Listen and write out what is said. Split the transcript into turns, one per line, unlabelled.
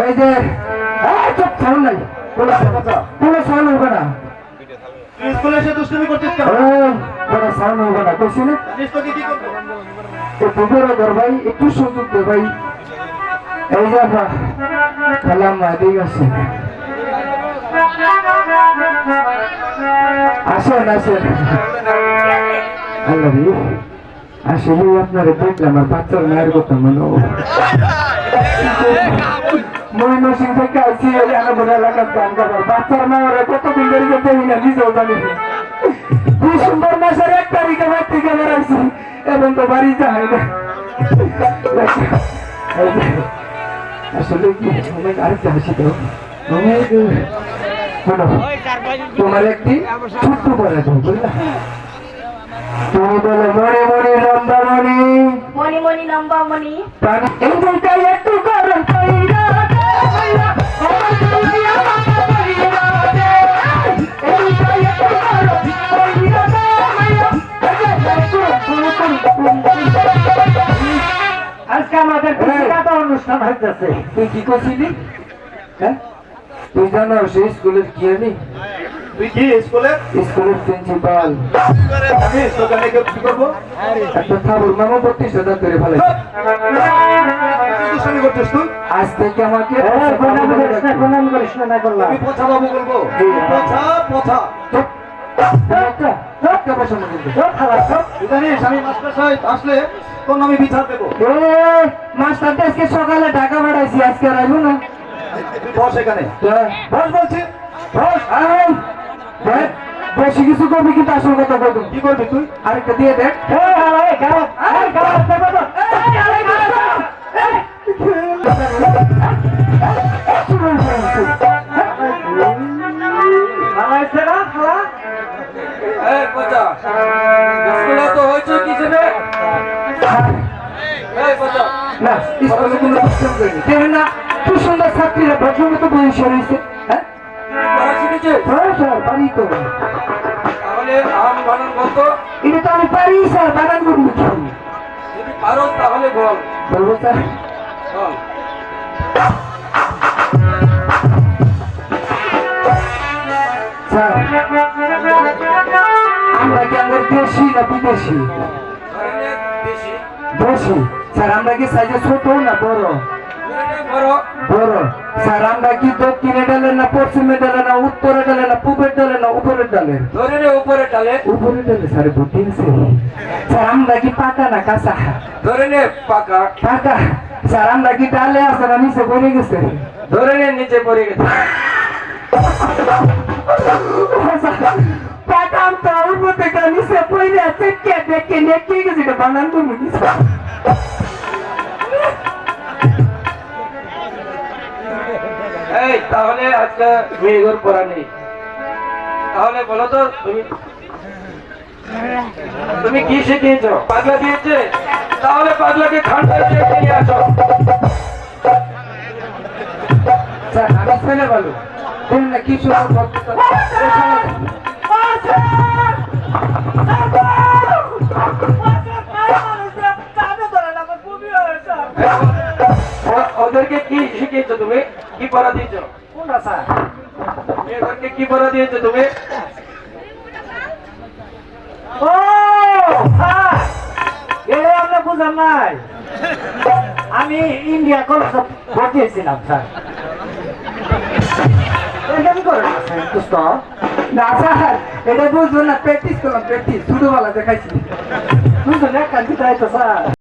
এই যে চুপ সাউন্ড নাই। কোনো সাউন্ড হবে না
স্কুলে এসে দুষ্টুমি করছিস কেন?
কোনো সাউন্ড হবে না। কইছি না একটু বড় ধর ভাই একটু সুযোগ দে ভাই। এই যে খেলাম ঠিক আছে আসেন আসেন। আসলে আপনারা দেখলাম আর বাচ্চার মায়ের কথা মনে মহিমা সিং থেকে আইসি এলাকার এলাকার গান গাবার বাচ্চার মায়ের কতদিন ধরে যে দেখি না, নিজেও জানি ডিসেম্বর মাসের এক তারিখে বাড়ি থেকে বেড়াইছি এবং তো বাড়ি যায় না। আসলে অনেক আরেকটা হাসি তো অনেক তোমার একটি ছোট্ট দাও বুঝলা? তুমি বলো মনে মনে লম্বা মনে
মনি মনি লম্বা মনি
এই বইটা একটু গরম কইরা
আজকে আমাদের অনুষ্ঠান হইতেছে।
তুই কি করছিলি? হ্যাঁ? তুই জানো সে স্কুলের কি আমি
তুই কি স্কুলে
স্কুলের প্রিন্সিপাল।
আমি তোকে কি করব?
একটা থাবুর মামা বত্রিশ হাজার করে ফেলে
কি দুষ্টুমি করছিস তুই?
আজ থেকে আমাকে
এই, গোলামি করিস না, গোলামি করিস না, না করলাম।
আমি পচা বাবু বলব পচা পচা
চুপ। তুমি একটা একটা পয়সা করবে।
চল, খালা, চল।
তুই জানিস আমি মাস্টার সাহেব আসলে তোর নামে বিচার দেবো।
মাস্টারটা আজকে সকালে ঢাকা পাঠাইছি আজকে আর আইবো না।
বস এখানে।
হ্যাঁ।
বস বলছি।
বস, বেশি কিছু করবি কিন্তু আসল কথা বলবি
কি করবি তুই
আরেকটা দিয়ে দেখ
এই, হালা, এই, গাওয়া, এই, গাওয়া, দেখো তো। হালা, এসে না, হালা?
না স্কুলে কোনো প্রশ্ন করিনি দেখেন না কি সুন্দর ছাত্রীরা ভদ্র মতো বয়সে রয়েছে হ্যাঁ হ্যাঁ স্যার পারি তো
তাহলে আম বানান কত
এটা তো আমি পারি স্যার বাগান করব কি
যদি পারো তাহলে বল।
বলব স্যার।
বল।
স্যার আমরা কি আমাদের দেশি না বিদেশি? দেশি। স্যার আমরা কি সাইজে ছোট না বড়?
ধরে নে বড়।
বড়। স্যার আমরা কি দক্ষিণে না পশ্চিমে ডালে না উত্তরে ডালে না পূবের ডালে না উপরের ডালে?
ধরে উপরে টালে
উপরে ডালে স্যার বুদ্ধি আছে স্যার আমরা কি পাকা না কাঁচা?
ধরে নে পাকা।
পাকা? স্যার আমরা কি ডালে আছে না নিচে পড়ে গেছে?
ধরে নে নিচে পড়ে গেছে।
পাকাম তো উপর থেকে নিচে পড়ে আছে কে দেখে নেকে গেছে? বানান তুমি কি
এই, তাহলে আজকে মেয়েগুর পড়া নেই। তাহলে বলো তো, তুমি তুমি কি শিখিয়েছ? পাগলা দিয়েছে? তাহলে পাগলাকে ঠান্ডা দিয়ে নিয়ে আসো। ওদেরকে কি শিখিয়েছো তুমি? পড়া দিয়েছ?
কোনটা, স্যার?
মেয়েদেরকে কি পড়া দিয়েছ তুমি?
ও, স্যার, এটা আপনি বুঝেন নাই। আমি ইন্ডিয়া কলেজে ভর্তি হয়েছিলাম স্যার। এটা কি করে দোস্ত
না স্যার এটা বুঝব না প্র্যাকটিস করলাম প্র্যাকটিস। ছোটবেলা দেখাইছি।
তুই তো লেখা দিতে স্যার।